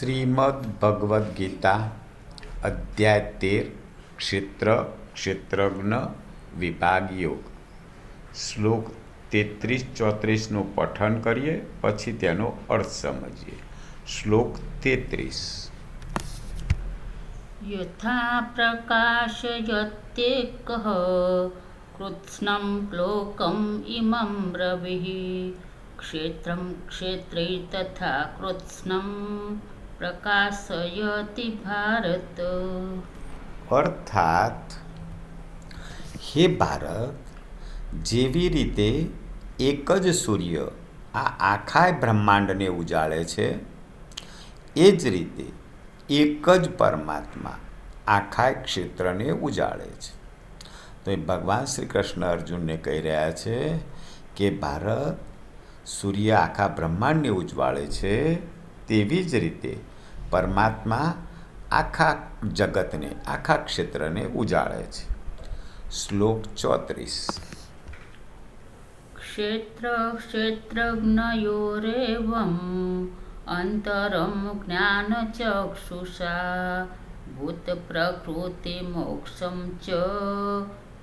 શ્રીમદ્ ભગવદ્ ગીતા અધ્યાય તેર, ક્ષેત્ર, ક્ષેત્રજ્ઞ, વિભાગ યોગ. શ્લોક તેત્રીસ ચોત્રીસનું પઠન કરીએ, પછી તેનો અર્થ સમજીએ. શ્લોક તેત્રીસ. યથા પ્રકાશયત્યેક કૃત્સ્નમ લોકમ ઇમમ રવિ ક્ષેત્રમ ક્ષેત્રે તથા કૃત્સ્નમ પ્રકાશયતિ ભારત. અર્થાત, હે ભારત, જેવી રીતે એક જ સૂર્ય આ આખા બ્રહ્માંડને ઉજાળે છે, એ જ રીતે એક જ પરમાત્મા આખા ક્ષેત્રને ઉજાળે છે. તો એ ભગવાન શ્રી કૃષ્ણ અર્જુનને કહી રહ્યા છે કે, ભારત, સૂર્ય આખા બ્રહ્માંડને ઉજવાળે છે તેવી જ રીતે પરમાત્મા આખા જગતને આખા ક્ષેત્રને ઉજાળે છે. શ્લોક ચોત્રીસ. ક્ષેત્ર ક્ષેત્રજ્ઞયોરેવમ અંતરમ જ્ઞાન ચક્ષુષા ભૂત પ્રકૃતિ મોક્ષમ ચ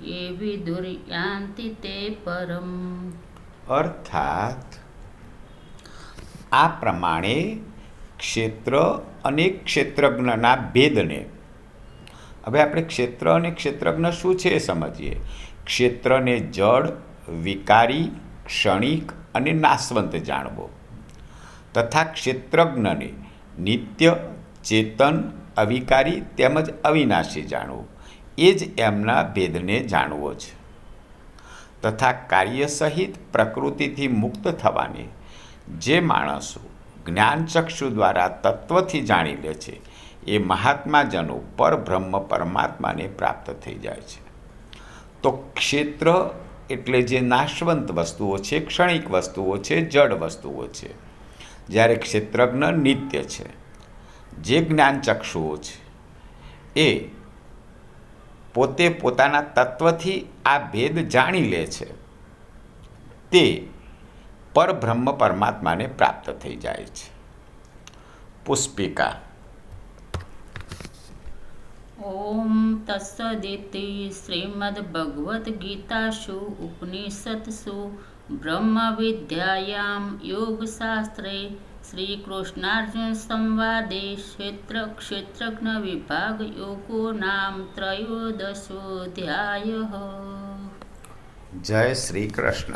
એવી દુર્યાંતિ તે પરમ. અર્થાત આ પ્રમાણે ક્ષેત્ર અને ક્ષેત્રજ્ઞના ભેદને. હવે આપણે ક્ષેત્ર અને ક્ષેત્રજ્ઞ શું છે એ સમજીએ. ક્ષેત્રને જડ, વિકારી, ક્ષણિક અને નાશવંત જાણવો. તથા ક્ષેત્રજ્ઞને નિત્ય, ચેતન, અવિકારી તેમજ અવિનાશી જાણવું. એ જ એમના ભેદને જાણવો છે. તથા કાર્ય સહિત પ્રકૃતિથી મુક્ત થવાની જે માણસો જ્ઞાનચક્ષુ દ્વારા તત્વથી જાણી લે છે. એ મહાત્માજનો પરબ્રહ્મ પરમાત્માને પ્રાપ્ત થઈ જાય છે. તો ક્ષેત્ર એટલે જે નાશવંત વસ્તુઓ છે, ક્ષણિક વસ્તુઓ છે, જડ વસ્તુઓ છે. જ્યારે ક્ષેત્રજ્ઞ નિત્ય છે. જે જ્ઞાનચક્ષુઓ છે, એ પોતે પોતાના તત્વથી આ ભેદ જાણી લે છે. તે પરબ્રહ્મ પરમાત્માને પ્રાપ્ત થઈ જાય છે. પુષ્પિકા. ઓમ તત્સદિતિ શ્રીમદ ભગવદ્ ગીતાસુ ઉપનિષત્સુ બ્રહ્મ વિદ્યાયામ યોગશાસ્ત્રે શ્રી કૃષ્ણાર્જુન સંવાદે ક્ષેત્ર ક્ષેત્રજ્ઞ વિભાગ યોગો નામ ત્રયોદશોધ્યાય. જય શ્રી કૃષ્ણ